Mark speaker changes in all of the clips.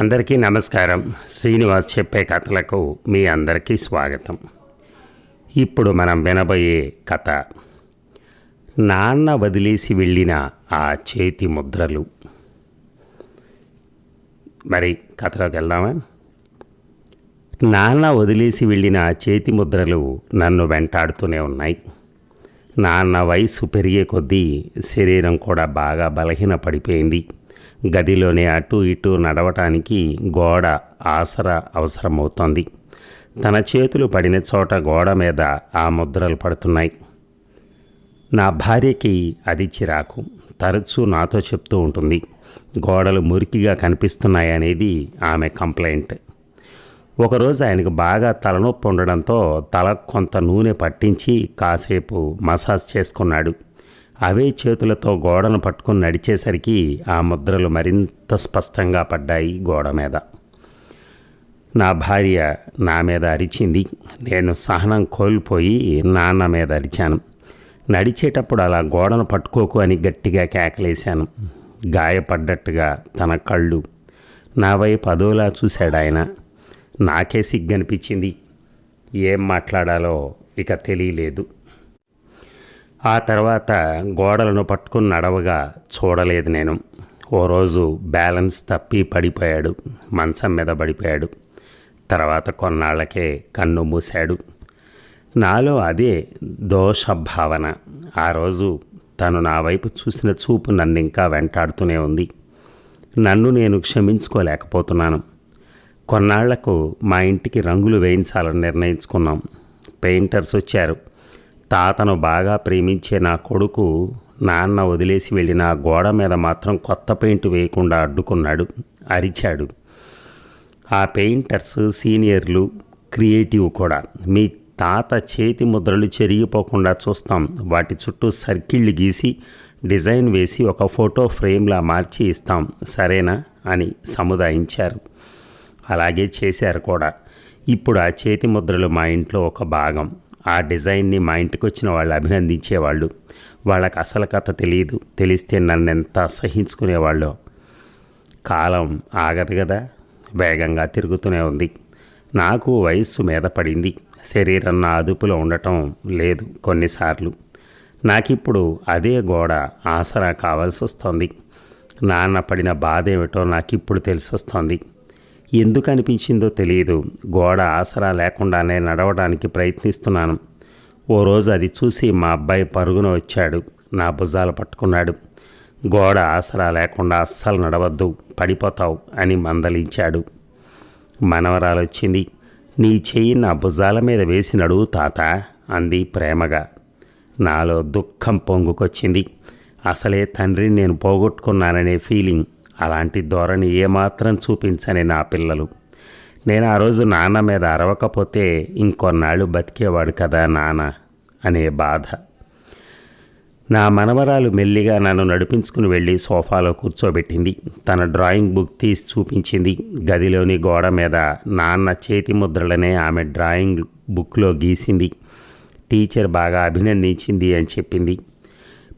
Speaker 1: అందరికీ నమస్కారం. శ్రీనివాస్ చెప్పే కథలకు మీ అందరికీ స్వాగతం. ఇప్పుడు మనం వినబోయే కథ. నాన్న వదిలేసి వెళ్ళిన ఆ చేతి ముద్రలు. మరి కథలోకి వెళ్దామా? నాన్న వదిలేసి వెళ్ళిన ఆ చేతి ముద్రలు నన్ను వెంటాడుతూనే ఉన్నాయి. నాన్న వయసు పెరిగే కొద్దీ శరీరం కూడా బాగా బలహీన పడిపోయింది గదిలోనే అటు ఇటు నడవటానికి గోడ ఆసరా అవసరమవుతోంది. తన చేతులు పడిన చోట గోడ మీద ఆ ముద్రలు పడుతున్నాయి. నా భార్యకి అది చిరాకు. తరచూ నాతో చెప్తూ ఉంటుంది. గోడలు మురికిగా కనిపిస్తున్నాయనేది ఆమె కంప్లైంట్. ఒకరోజు ఆయనకు బాగా తలనొప్పి ఉండడంతో తల కొంత నూనె పట్టించి కాసేపు మసాజ్ చేసుకున్నాడు. అవే చేతులతో గోడను పట్టుకుని నడిచేసరికి ఆ ముద్రలు మరింత స్పష్టంగా పడ్డాయి గోడ మీద. నా భార్య నా మీద అరిచింది. నేను సహనం కోల్పోయి నాన్న మీద అరిచాను. నడిచేటప్పుడు అలా గోడను పట్టుకోకు అని గట్టిగా కేకలేశాను. గాయపడ్డట్టుగా తన కళ్ళు నా వైపు అదోలా చూశాడు ఆయన. నాకే సిగ్గనిపించింది. ఏం మాట్లాడాలో ఇక తెలియలేదు. ఆ తర్వాత గోడలను పట్టుకుని నడవగా చూడలేదు నేను. ఓ రోజు బ్యాలెన్స్ తప్పి పడిపోయాడు మంచం మీద పడిపోయాడు. తర్వాత కొన్నాళ్ళకే కన్ను మూశాడు. నాలో అదే దోష భావన ఆ రోజు తను నా వైపు చూసిన చూపు నన్ను ఇంకా వెంటాడుతూనే ఉంది. నన్ను నేను క్షమించుకోలేకపోతున్నాను. కొన్నాళ్ళకు మా ఇంటికి రంగులు వేయించాలని నిర్ణయించుకున్నాం. పెయింటర్స్ వచ్చారు. తాతను బాగా ప్రేమించే నా కొడుకు నాన్న వదిలేసి వెళ్ళిన గోడ మీద మాత్రం కొత్త పెయింట్ వేయకుండా అడ్డుకున్నాడు అరిచాడు. ఆ పెయింటర్స్ సీనియర్లు క్రియేటివ్ కూడా. మీ తాత చేతి ముద్రలు చెరిగిపోకుండా చూస్తాం. వాటి చుట్టూ సర్కిళ్ళు గీసి డిజైన్ వేసి ఒక ఫోటో ఫ్రేమ్లా మార్చి ఇస్తాం. సరేనా? అని సముదాయించారు. అలాగే చేశారు కూడా. ఇప్పుడు ఆ చేతి ముద్రలు మా ఇంట్లో ఒక భాగం. ఆ డిజైన్ని మా ఇంటికి వచ్చిన వాళ్ళు అభినందించేవాళ్ళు. వాళ్ళకి అసలు కథ తెలియదు తెలిస్తే నన్ను ఎంత అసహించుకునేవాళ్ళు. కాలం ఆగదు కదా వేగంగా తిరుగుతూనే ఉంది. నాకు వయస్సు మీద పడింది. శరీరం నా అదుపులో ఉండటం లేదు కొన్నిసార్లు. నాకిప్పుడు అదే గోడ ఆసరా కావాల్సి వస్తుంది నాన్న పడిన బాధ ఏమిటో నాకిప్పుడు తెలిసి వస్తుంది ఎందుకు అనిపించిందో తెలియదు. గోడ ఆసరా లేకుండానే నడవడానికి ప్రయత్నిస్తున్నాను. ఓ రోజు అది చూసి మా అబ్బాయి పరుగున వచ్చాడు. నా భుజాలు పట్టుకున్నాడు. గోడ ఆసరా లేకుండా అస్సలు నడవద్దు పడిపోతావు అని మందలించాడు. మనవరాలు వచ్చింది. నీ చెయ్యి నా భుజాల మీద వేసి నడువు తాత అంది ప్రేమగా. నాలో దుఃఖం పొంగుకొచ్చింది. అసలే తండ్రిని నేను పోగొట్టుకున్నాననే ఫీలింగ్. అలాంటి ధోరణి ఏమాత్రం చూపించని నా పిల్లలు. నేను ఆ రోజు నాన్న మీద అరవకపోతే ఇంకొన్నాళ్ళు బతికేవాడు కదా నాన్న అనే బాధ. నా మనవరాలు మెల్లిగా నన్ను నడిపించుకుని వెళ్ళి సోఫాలో కూర్చోబెట్టింది. తన డ్రాయింగ్ బుక్ తీసి చూపించింది. గదిలోని గోడ మీద నాన్న చేతి ముద్రలనే ఆమె డ్రాయింగ్ బుక్లో గీసింది. టీచర్ బాగా అభినందించింది అని చెప్పింది.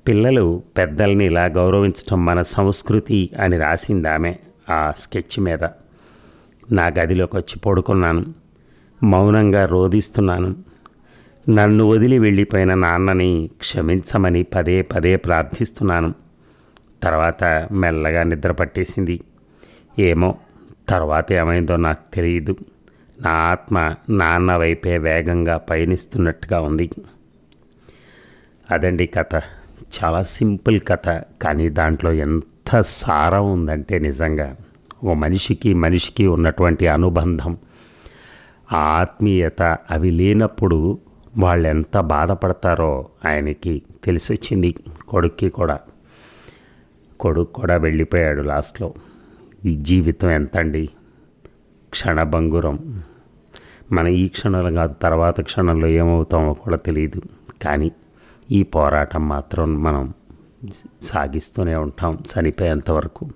Speaker 1: పిల్లలు పెద్దల్ని ఇలా గౌరవించడం మన సంస్కృతి అని రాసింది ఆమె ఆ స్కెచ్ మీద. నా గదిలోకి వచ్చి పడుకున్నాను. మౌనంగా రోధిస్తున్నాను. నన్ను వదిలి వెళ్ళిపోయిన నాన్నని క్షమించమని పదే పదే ప్రార్థిస్తున్నాను. తర్వాత మెల్లగా నిద్ర పట్టేసింది. ఏమో తర్వాత ఏమైందో నాకు తెలియదు. నా ఆత్మ నాన్న వైపే వేగంగా పయనిస్తున్నట్టుగా ఉంది. అదండి కథ. చాలా సింపుల్ కథ కానీ దాంట్లో ఎంత సారం ఉందంటే నిజంగా ఓ మనిషికి మనిషికి ఉన్నటువంటి అనుబంధం ఆ ఆత్మీయత అవి లేనప్పుడు వాళ్ళు ఎంత బాధపడతారో ఆయనకి తెలిసి వచ్చింది కొడుక్కి కూడా. కొడుకు కూడా వెళ్ళిపోయాడు లాస్ట్లో. ఈ జీవితం ఎంతండి? క్షణభంగురం. మన ఈ క్షణంలో కాదు తర్వాత క్షణంలో ఏమవుతామో కూడా తెలియదు కానీ ఈ పోరాటం మాత్రం మనం సాగిస్తూనే ఉంటాం చనిపోయేంత వరకు.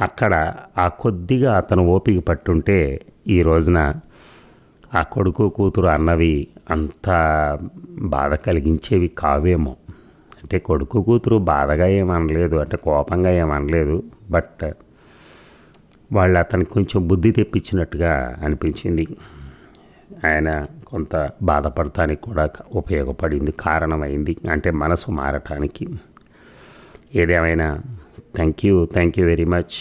Speaker 1: అక్కడ ఆ కొద్దిగా అతను ఓపిక పట్టుంటే ఈ రోజున ఆ కొడుకు కూతురు అన్నవి అంత బాధ కలిగించేవి కావేమో. అంటే కొడుకు కూతురు బాధగా ఏమనలేదు అంటే కోపంగా ఏమనలేదు బట్ వాళ్ళు అతనికి కొంచెం బుద్ధి తెప్పించినట్టుగా అనిపించింది. ఆయన కొంత బాధపడటానికి కూడా ఉపయోగపడింది కారణమైంది అంటే మనసు మారటానికి. ఏదేమైనా thank you thank you very much